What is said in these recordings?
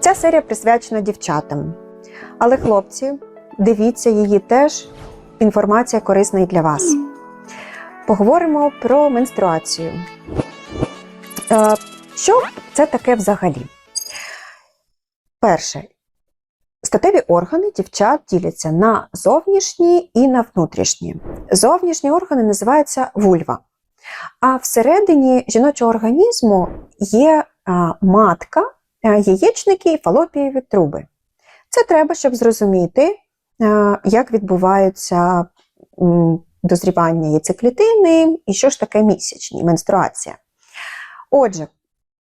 Ця серія присвячена дівчатам. Але, хлопці, дивіться її теж. Інформація корисна і для вас. Поговоримо про менструацію. Е, Що це таке взагалі? Перше, статеві органи дівчат діляться на зовнішні і на внутрішні. Зовнішні органи називаються вульва. А всередині жіночого організму є матка, яєчники і фалопієві труби. Це треба, щоб зрозуміти, як відбуваються дозрівання яйцеклітини і що ж таке місячні, менструація. Отже,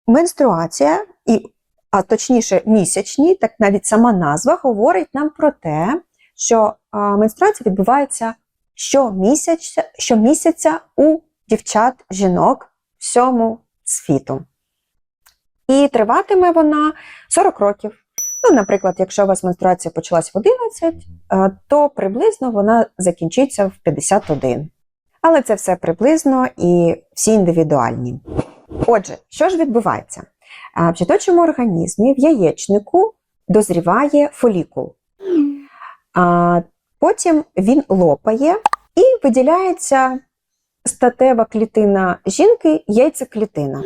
менструація, і, а точніше місячні, так навіть сама назва говорить нам про те, що менструація відбувається щомісяця, щомісяця у дівчат, жінок всьому світу. І триватиме вона 40 років. Ну, наприклад, якщо у вас менструація почалась в 11, е, то приблизно вона закінчиться в 51. Але це все приблизно і всі індивідуальні. Отже, що ж відбувається? В жіночому організмі в яєчнику дозріває фолікул. Потім він лопає і виділяється статева клітина жінки яйцеклітина.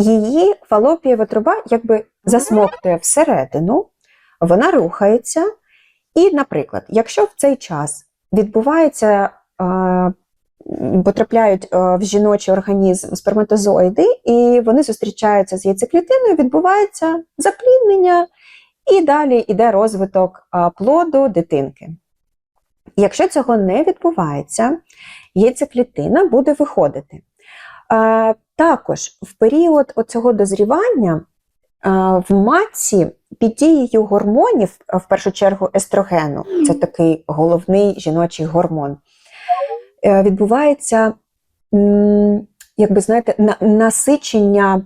Її фалопієва труба якби засмоктує всередину, вона рухається. І, наприклад, якщо в цей час відбувається, е, потрапляють е, в жіночий організм сперматозоїди, і вони зустрічаються з яйцеклітиною, відбувається запліднення, і далі йде розвиток е, плоду дитинки. Якщо цього не відбувається, яйцеклітина буде виходити. Також в період цього дозрівання в матці під дією гормонів, в першу чергу естрогену, це такий головний жіночий гормон, е, відбувається, як знаєте, насичення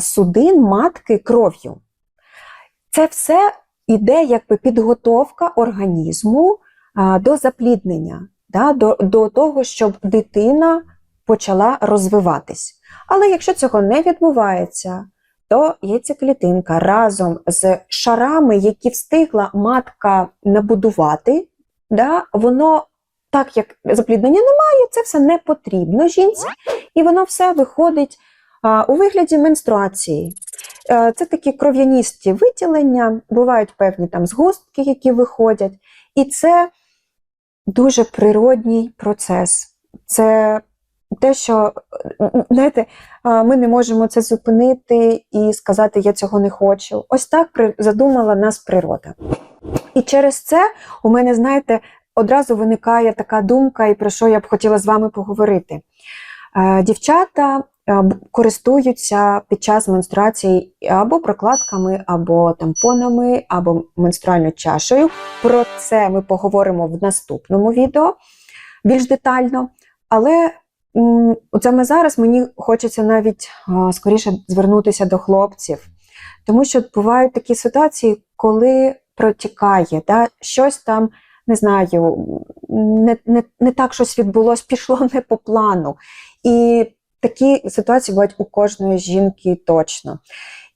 судин матки кров'ю. Це все іде якби підготовка організму до запліднення, да, до, до того, щоб дитина почала розвиватись. Але якщо цього не відбувається, то яйцеклітинка разом з шарами, які встигла матка набудувати, да, воно, так як запліднення немає, це все не потрібно жінці, і воно все виходить а, у вигляді менструації. Е, Це такі кров'яністі виділення, бувають певні там згустки, які виходять, і це дуже природній процес. Це те, що знаєте, ми не можемо це зупинити і сказати, я цього не хочу. Ось так задумала нас природа. І через це у мене, знаєте, одразу виникає така думка, і про що я б хотіла з вами поговорити. Е, Дівчата е, користуються під час менструації або прокладками, або тампонами, або менструальною чашею. Про це ми поговоримо в наступному відео більш детально. Але от саме зараз мені хочеться навіть скоріше звернутися до хлопців, тому що бувають такі ситуації, коли протікає, да, щось там, не знаю, не, не, не так щось відбулось, пішло не по плану. І такі ситуації бувають у кожної жінки точно.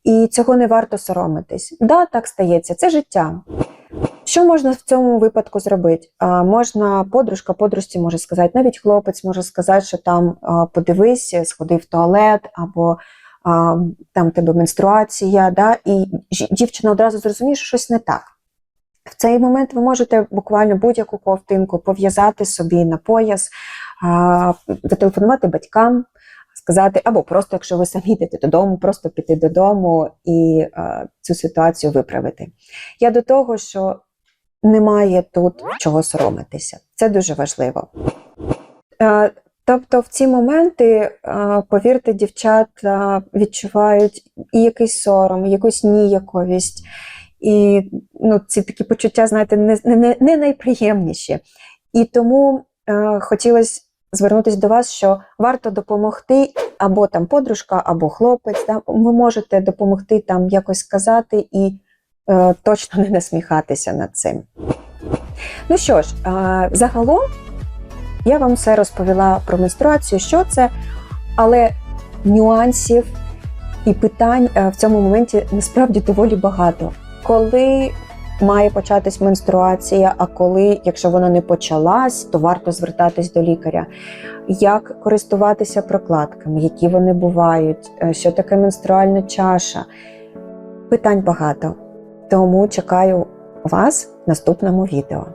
І цього не варто соромитись. Да, так стається, це життя. Що можна в цьому випадку зробити? Можна подружка, подружці може сказати, навіть хлопець може сказати, що там подивись, сходи в туалет, або там тебе менструація, да? і дівчина одразу зрозуміє, що щось не так. В цей момент ви можете буквально будь-яку ковтинку пов'язати собі на пояс, зателефонувати батькам, сказати, або просто, якщо ви самі йдете додому, просто піти додому і цю ситуацію виправити. Я до того, що немає тут чого соромитися. Це дуже важливо. Е, Тобто в ці моменти, е, повірте, дівчата відчувають і якийсь сором, і якусь ніяковість, і ну, ці такі почуття, знаєте, не, не, не найприємніші. І тому е, хотілося звернутися до вас, що варто допомогти або там подружка, або хлопець. Да? Ви можете допомогти там якось сказати і точно не насміхатися над цим. Ну що ж, е, загалом я вам все розповіла про менструацію, що це, але нюансів І питань е, в цьому моменті насправді доволі багато. Коли має початись менструація, а коли, якщо вона не почалась, то варто звертатись до лікаря. Як користуватися прокладками, які вони бувають, е, що таке менструальна чаша? Питань багато. Тому чекаю вас в наступному відео.